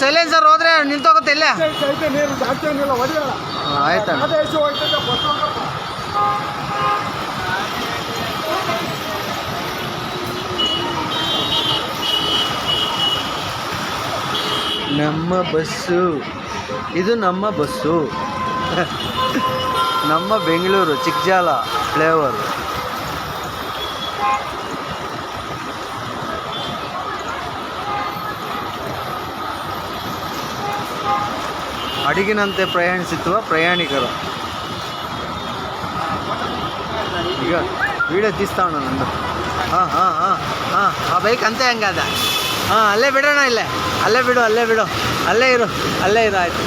Silencer ಹೋದ್ರೆ ನಿಂತೋಗುತ್ತೆ ಇಲ್ಲ? ಐತೆ, ಐತೆ ನೀರು ಜಾಸ್ತಿ ಏನಿಲ್ಲ ಹೊಡಿಯಲ್ಲ ಆಯ್ತಣ್ಣ. ಅದೇ ಎಷ್ಟು ಹೋಯ್ತದೆ ನಮ್ಮ ಬಸ್ಸು. ಇದು ನಮ್ಮ ಬಸ್ಸು. ನಮ್ಮ ಬೆಂಗಳೂರು ಚಿಕ್ಕಜಾಲ ಫ್ಲೇವರ್ ಹಡಗಿನಂತೆ ಪ್ರಯಾಣಿಸುತ್ತಿರುವ ಪ್ರಯಾಣಿಕರು. ಈಗ ವೀಡಿಯೋ ತೀಸ್ತಾವಣ ನಂದು. ಹಾಂ ಹಾಂ ಹಾಂ ಹಾಂ, ಆ ಬೈಕ್ ಅಂತೆ ಅದ ಹಾಂ, ಅಲ್ಲೇ ಬಿಡೋಣ ಇಲ್ಲೇ. ಅಲ್ಲೇ ಬಿಡು ಅಲ್ಲೇ ಬಿಡು. ಅಲ್ಲೇ ಇರು ಅಲ್ಲೇ ಇರು, ಆಯಿತು.